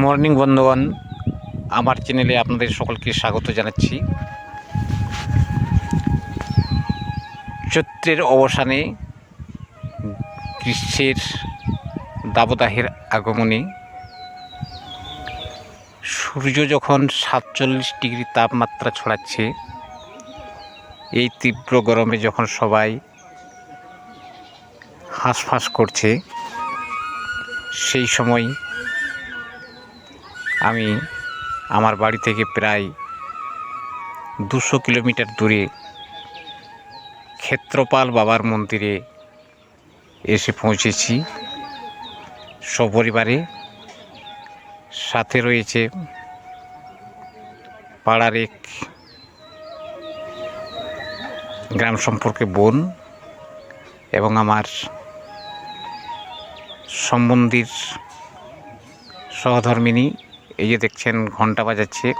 Morning বন্ধুগণ, আমার চ্যানেলে আপনাদের সকলকে স্বাগত জানাচ্ছি। চৈত্রের অবসানে গ্রীষ্মের দাবদাহের আগমনে সূর্য যখন সাতচল্লিশ ডিগ্রি তাপমাত্রা ছড়াচ্ছে, এই তীব্র গরমে যখন সবাই হাঁসফাঁস করছে, সেই সময় আমি আমার বাড়ি থেকে প্রায় দুশো কিলোমিটার দূরে ক্ষেত্রপাল বাবার মন্দিরে এসে পৌঁছেছি। সপরিবারে সাথে রয়েছে পাড়ার এক গ্রাম সম্পর্কে বোন এবং আমার সম্বন্ধীর সহধর্মিনী এই যে দেখছেন, ঘণ্টা বাজাচ্ছে।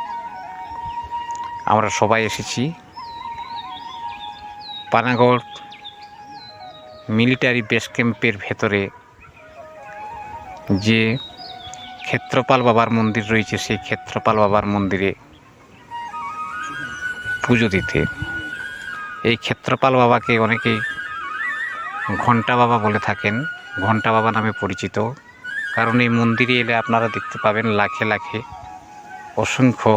আমরা সবাই এসেছি। পানাগড় মিলিটারি বেস ক্যাম্পের ভেতরে যে ক্ষেত্রপাল বাবার মন্দির রয়েছে, সেই ক্ষেত্রপাল বাবার মন্দিরে পুজো দিতে। এই ক্ষেত্রপাল বাবাকে অনেকেই ঘণ্টা বাবা বলে থাকেন। ঘণ্টা বাবা নামে পরিচিত। কারণ এই মন্দিরে এলে আপনারা দেখতে পাবেন লাখে লাখে অসংখ্য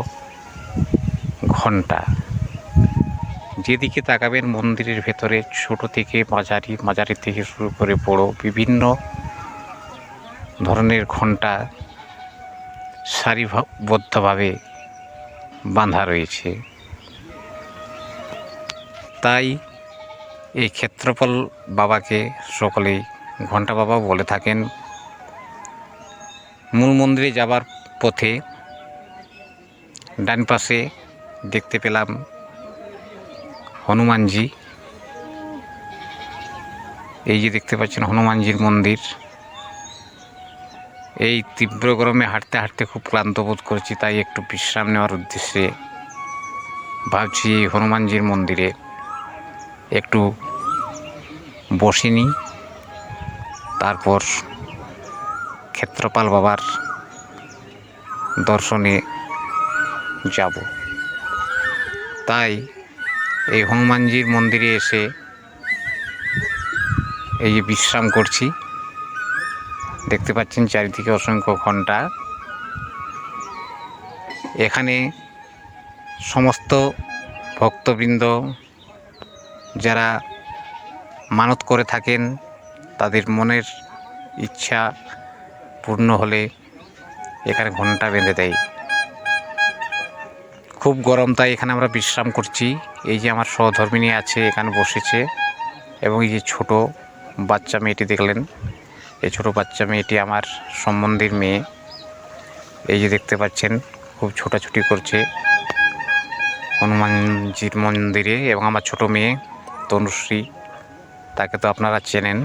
ঘণ্টা যেদিকে তাকাবেন মন্দিরের ভেতরে, ছোট থেকে মাঝারি মাঝারি থেকে শুরু করে বড় বিভিন্ন ধরনের ঘণ্টা সারিবদ্ধভাবে বাঁধা রয়েছে। তাই এই ক্ষেত্রপাল বাবাকে সকলেই ঘণ্টা বাবা বলে থাকেন মূল মন্দিরে যাবার পথে ডান পাশে দেখতে পেলাম হনুমানজি। এই যে দেখতে পাচ্ছেন হনুমানজির মন্দির। এই তীব্র গরমে হাঁটতে হাঁটতে খুব ক্লান্ত বোধ করছি, তাই একটু বিশ্রাম নেওয়ার উদ্দেশ্যে ভাবছি হনুমানজির মন্দিরে একটু বসিনি তারপর ক্ষেত্রপাল বাবার দর্শনে যাব। তাই এই হনুমানজির মন্দিরে এসে এই যে বিশ্রাম করছি, দেখতে পাচ্ছেন চারিদিকে অসংখ্য ঘণ্টা এখানে সমস্ত ভক্তবৃন্দ যারা মানত করে থাকেন, তাদের মনের ইচ্ছা পূর্ণ হলে এখানে ঘণ্টা বেঁধে দেয়। খুব গরম, তাই এখানে আমরা বিশ্রাম করছি। এই যে আমার সহধর্মিনী আছে, এখানে বসেছে। এবং এই যে ছোট বাচ্চা মেয়েটি দেখলেন, এই ছোট বাচ্চা মেয়েটি আমার সম্বন্ধীর মেয়ে। এই যে দেখতে পাচ্ছেন, খুব ছোটাছুটি করছে হনুমানজির মন্দিরে। এবং আমার ছোট মেয়ে তনুশ্রী, তাকে তো আপনারা চেনেন।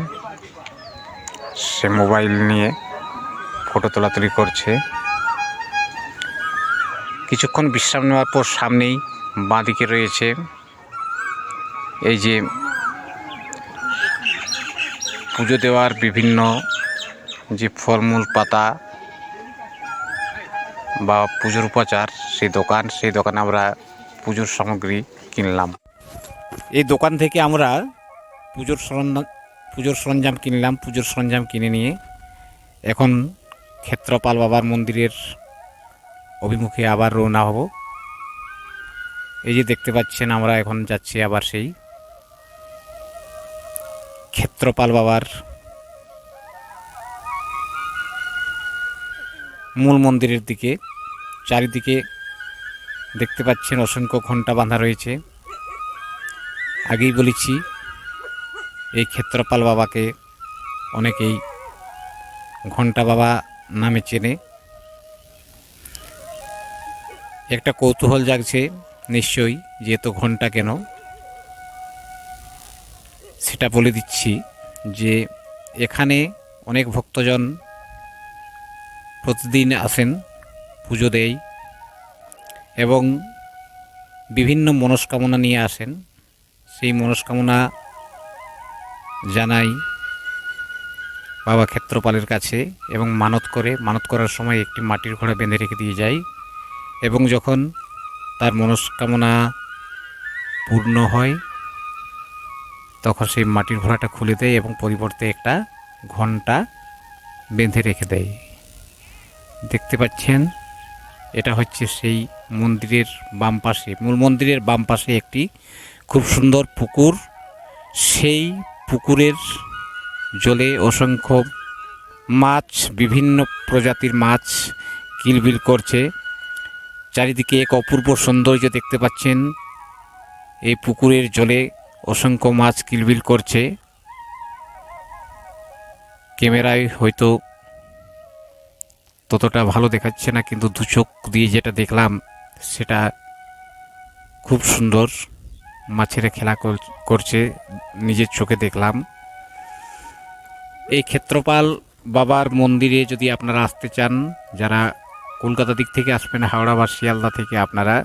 সে মোবাইল নিয়ে ফটো তোলাতুলি করছে। কিছুক্ষণ বিশ্রাম নেওয়ার পর সামনেই বাঁদিকে রয়েছে এই যে পুজো দেওয়ার বিভিন্ন যে ফলমূল, পাতা বা পুজোর উপচার, সেই দোকান, সেই দোকানে আমরা পুজোর সামগ্রী কিনলাম। এই দোকান থেকে আমরা পুজোর সরঞ্জাম পুজোর সরঞ্জাম কিনলাম, পুজোর সরঞ্জাম কিনে নিয়ে। এখন ক্ষেত্রপাল বাবার মন্দিরের অভিমুখে আবার রওনা হব। এই যে দেখতে পাচ্ছেন, আমরা এখন যাচ্ছি আবার সেই ক্ষেত্রপাল বাবার মূল মন্দিরের দিকে। চারিদিকে দেখতে পাচ্ছেন অসংখ্য ঘণ্টা বাঁধা রয়েছে। আগেই বলেছি, এই ক্ষেত্রপাল বাবাকে অনেকেই ঘণ্টা বাবা নামে চেনে। একটা কৌতূহল জাগছে, নিশ্চয়ই, যে তো ঘণ্টা কেন? সেটা বলে দিচ্ছি যে এখানে অনেক ভক্তজন প্রতিদিন আসেন, পুজো দেয় এবং বিভিন্ন মনস্কামনা নিয়ে আসেন। সেই মনস্কামনা জানাই বাবা ক্ষেত্রপালের কাছে এবং মানত করে, মানত করার সময় একটি মাটির ঘোড়া বেঁধে রেখে দিয়ে যায় এবং যখন তার মনস্কামনা পূর্ণ হয়, তখন সেই মাটির ঘোড়াটা খুলে দেয় এবং পরিবর্তে একটা ঘণ্টা বেঁধে রেখে দেয়। দেখতে পাচ্ছেন, এটা হচ্ছে সেই মন্দিরের বাম পাশে, মূল মন্দিরের বাম পাশে একটি খুব সুন্দর পুকুর। সেই পুকুরের জলে অসংখ্য মাছ, বিভিন্ন প্রজাতির মাছ কিলবিল করছে। চারিদিকে এক অপূর্ব সৌন্দর্য দেখতে পাচ্ছেন। এই পুকুরের জলে অসংখ্য মাছ কিলবিল করছে। ক্যামেরায় হয়তো ততটা ভালো দেখাচ্ছে না, কিন্তু দু চোখ দিয়ে যেটা দেখলাম, সেটা খুব সুন্দর মাছেরা খেলা কর- করছে, নিজের চোখে দেখলাম। এই ক্ষেত্রপাল বাবার মন্দিরে যদি আপনারা আসতে চান, যারা কলকাতা দিক থেকে আসবেন, হাওড়া বা শিয়ালদা থেকে আপনারা,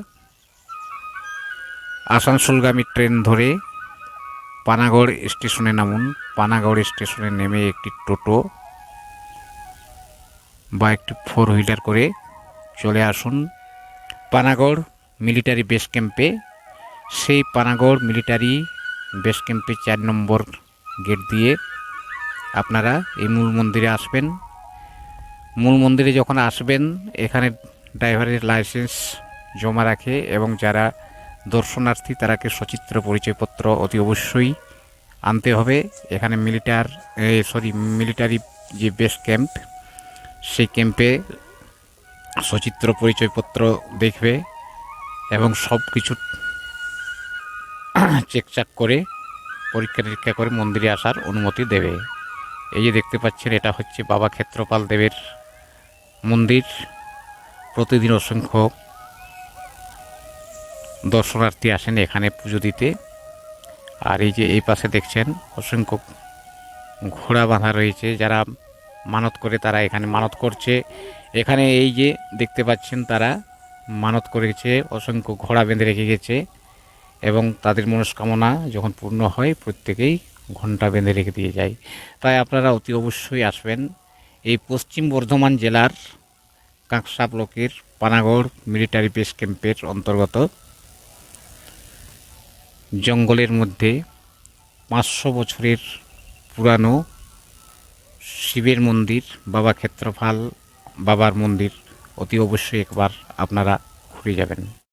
আসানসোলগামী ট্রেন ধরে পানাগড় স্টেশনে নামুন। পানাগড় স্টেশনে নেমে একটি টোটো বা একটি ফোর হুইলার করে চলে আসুন। পানাগড় মিলিটারি বেস ক্যাম্পে। সেই পানাগড় মিলিটারি বেস ক্যাম্পে চার নম্বর গেট দিয়ে আপনারা এই মূল মন্দিরে আসবেন। মূল মন্দিরে যখন আসবেন, এখানে ড্রাইভারের লাইসেন্স জমা রাখে এবং যারা দর্শনার্থী তারাকে সচিত্র, পরিচয়পত্র অতি অবশ্যই আনতে হবে। এখানে মিলিটার সরি, মিলিটারি যে বেস ক্যাম্প, সেই ক্যাম্পে সচিত্র, পরিচয়পত্র দেখবে এবং সব কিছু চেকচাক করে পরীক্ষা নিরীক্ষা করে মন্দিরে আসার অনুমতি দেবে। এই যে দেখতে পাচ্ছেন, এটা হচ্ছে বাবা ক্ষেত্রপাল দেবের মন্দির। প্রতিদিন অসংখ্য দর্শনার্থী আসেন এখানে পুজো দিতে। আর এই যে এই পাশে দেখছেন, অসংখ্য ঘোড়া বাঁধা রয়েছে, যারা মানত করে তারা এখানে মানত করছে। এখানে এই যে দেখতে পাচ্ছেন, তারা মানত করেছে, অসংখ্য ঘোড়া বেঁধে রেখে গেছে। এবং তাদের মনস্কামনা যখন পূর্ণ হয়, প্রত্যেকেই ঘণ্টা বেঁধে রেখে দিয়ে যায় তাই আপনারা অতি অবশ্যই আসবেন এই পশ্চিম বর্ধমান জেলার কাঁকসা ব্লকের পানাগড় মিলিটারি বেস ক্যাম্পের অন্তর্গত। জঙ্গলের মধ্যে পাঁচশো বছরের পুরানো শিবের মন্দির, বাবা ক্ষেত্রফাল বাবার মন্দির অতি অবশ্যই একবার আপনারা ঘুরে যাবেন।